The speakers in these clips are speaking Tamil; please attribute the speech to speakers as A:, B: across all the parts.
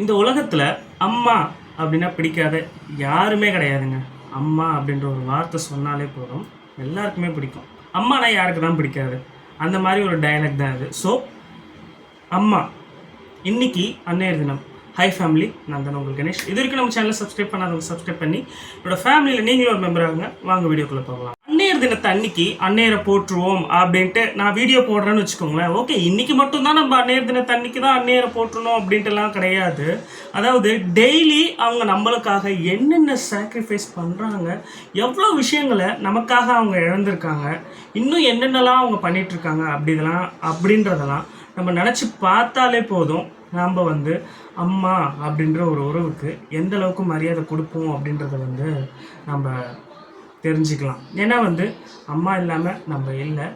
A: இந்த உலகத்தில் அம்மா அப்படின்னா பிடிக்காத யாருமே கிடையாதுங்க. அம்மா அப்படின்ற ஒரு வார்த்தை சொன்னாலே போதும். எல்லாருக்குமே பிடிக்கும். அம்மானா யாருக்கு தான் பிடிக்காது? அந்த மாதிரி ஒரு டயலாக் தான் இது ஸோ அம்மா. இன்னைக்கு அன்னையர் தினம். ஹை ஃபேமிலி நான் தானே உங்கள் கணேஷ். இது வரைக்கும் நம்ம சேனலை சப்ஸ்கிரைப் பண்ணாதவங்க சப்ஸ்கிரைப் பண்ணி என்னோட ஃபேமிலியில் நீங்களும் ஒரு மெம்பர் ஆகுங்க. வாங்க வீடியோக்குள்ளே போகலாம். அன்னையர் தினத்தை அன்னைக்கு அன்னையரை போற்றுவோம் அப்படின்ட்டு நான் வீடியோ போடுறேன்னு வச்சுக்கோங்களேன். ஓகே இன்னைக்கு மட்டும்தான் நம்ம அன்னையர் தினத்தை அன்னைக்கு தான் அன்னையரை போற்றணும் அப்படின்ட்டுலாம் கிடையாது. அதாவது டெய்லி அவங்க நம்மளுக்காக என்னென்ன சாக்ரிஃபைஸ் பண்ணுறாங்க எவ்வளோ விஷயங்களை நமக்காக அவங்க இழந்திருக்காங்க இன்னும் என்னென்னலாம் அவங்க பண்ணிகிட்ருக்காங்க அப்படி இதெல்லாம் அப்படின்றதெல்லாம் நம்ம நினச்சி பார்த்தாலே போதும் நாம் வந்து அம்மா அப்படின்ற ஒரு உறவுக்கு எந்த அளவுக்கு மரியாதை கொடுப்போம் அப்படின்றத வந்து நம்ம தெரிஞ்சுக்கலாம். ஏன்னா வந்து அம்மா இல்லாமல் நம்ம இல்லை.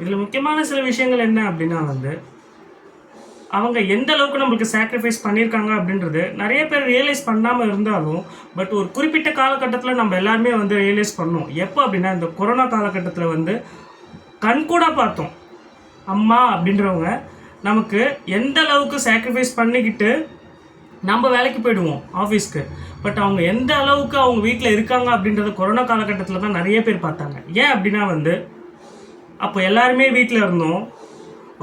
A: இதில் முக்கியமான சில விஷயங்கள் என்ன அப்படின்னா வந்து அவங்க எந்த அளவுக்கு நம்மளுக்கு சாக்ரிஃபைஸ் பண்ணியிருக்காங்க அப்படின்றது நிறைய பேர் ரியலைஸ் பண்ணாமல் இருந்தாலும் பட் ஒரு குறிப்பிட்ட காலகட்டத்தில் நம்ம எல்லாருமே வந்து ரியலைஸ் பண்ணோம். எப்போ அப்படின்னா இந்த கொரோனா காலகட்டத்தில் வந்து கண்கூட பார்த்தோம். அம்மா அப்படின்றவங்க நமக்கு எந்த அளவுக்கு சாக்ரிஃபைஸ் பண்ணிக்கிட்டு நம்ம வேலைக்கு போயிடுவோம் ஆஃபீஸ்க்கு பட் அவங்க எந்த அளவுக்கு அவங்க வீட்டில் இருக்காங்க அப்படின்றத கொரோனா காலகட்டத்தில் தான் நிறைய பேர் பார்த்தாங்க. ஏன் அப்படின்னா வந்து அப்போ எல்லாருமே வீட்டில் இருந்தோம்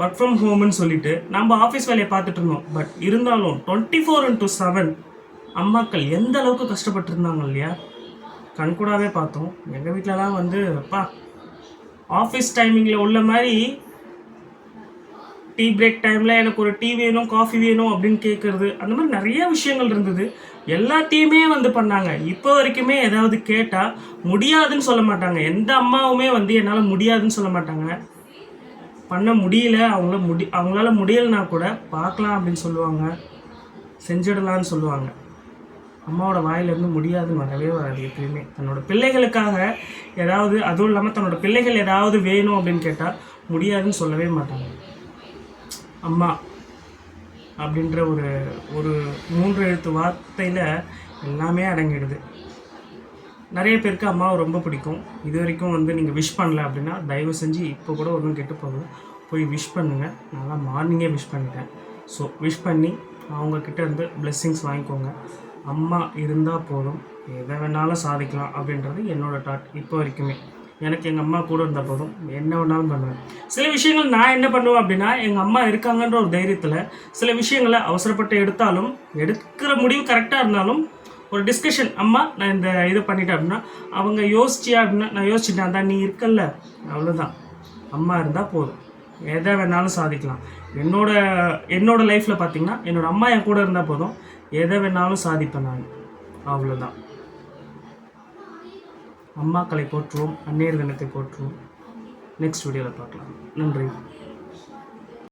A: ஒர்க் ஃப்ரம் ஹோம்னு சொல்லிட்டு நம்ம ஆஃபீஸ் வேலையை பார்த்துட்டு இருந்தோம். பட் இருந்தாலும் டுவெண்ட்டி ஃபோர் இன்ட்டு செவன் அம்மாக்கள் எந்த அளவுக்கு கஷ்டப்பட்டுருந்தாங்க இல்லையா? கண்கூடாவே பார்த்தோம். எங்கள் வீட்டிலலாம் வந்து அப்பா ஆஃபீஸ் டைமிங்கில் உள்ள மாதிரி டீ பிரேக் டைமில் எனக்கு ஒரு டீ வேணும் காஃபி வேணும் அப்படின்னு கேட்குறது அந்த மாதிரி நிறைய விஷயங்கள் இருந்தது. எல்லாத்தையுமே வந்து பண்ணாங்க. இப்போ வரைக்குமே ஏதாவது கேட்டால் முடியாதுன்னு சொல்ல மாட்டாங்க. எந்த அம்மாவுமே வந்து என்னால் முடியாதுன்னு சொல்ல மாட்டாங்க. பண்ண முடியல. அவங்கள முடி அவங்களால முடியலைனா கூட பார்க்கலாம் அப்படின்னு சொல்லுவாங்க. செஞ்சிடலான்னு சொல்லுவாங்க. அம்மாவோட வாயிலிருந்து முடியாதுன்னு வரவே வராது எப்பயுமே. தன்னோட பிள்ளைகளுக்காக ஏதாவது அதுவும் இல்லாமல் தன்னோட பிள்ளைகள் ஏதாவது வேணும் அப்படின்னு கேட்டால் முடியாதுன்னு சொல்லவே மாட்டாங்க. அம்மா அப்படின்ற ஒரு ஒரு மூன்று எழுத்து வார்த்தையில் எல்லாமே அடங்கிடுது. நிறைய பேருக்கு அம்மாவை ரொம்ப பிடிக்கும். இது வரைக்கும் வந்து நீங்கள் விஷ் பண்ணல அப்படின்னா தயவு செஞ்சு இப்போ கூட ஒன்றும் கெட்டு போகுது. போய் விஷ் பண்ணுங்கள் நல்லா மார்னிங்கே விஷ் பண்ணிட்டேன். ஸோ விஷ் பண்ணி அவங்கக்கிட்ட இருந்து பிளெஸ்ஸிங்ஸ் வாங்கிக்கோங்க. அம்மா இருந்தால் போதும். எதை வேணாலும் சாதிக்கலாம் அப்படின்றது என்னோட தாட் இப்போ வரைக்குமே. எனக்கு எங்கள் அம்மா கூட இருந்தால் போதும். என்ன வேணாலும் பண்ணுவேன். சில விஷயங்கள் நான் என்ன பண்ணுவேன் அப்படின்னா எங்கள் அம்மா இருக்காங்கன்ற ஒரு தைரியத்தில் சில விஷயங்களை அவசரப்பட்டு எடுத்தாலும் எடுக்கிற முடிவு கரெக்டாக இருந்தாலும் ஒரு டிஸ்கஷன் அம்மா நான் இந்த இது பண்ணிட்டேன் அப்படின்னா அவங்க யோசிச்சியா அப்படின்னா நான் யோசிச்சிட்டேன். அதான் நீ இருக்கல்ல. அவ்வளோதான் அம்மா இருந்தால் போதும். எதை வேணாலும் சாதிக்கலாம். என்னோட என்னோட லைஃப்பில் பார்த்தீங்கன்னா என்னோடய அம்மா என் கூட இருந்தால் போதும். எதை வேணாலும் சாதிப்பேன் நான். அவ்வளோதான் அம்மாக்களை போற்றுவோம் அந்நேர் தினத்தை போற்றுவோம். நெக்ஸ்ட் வீடியோவில் பார்க்கலாம். நன்றி.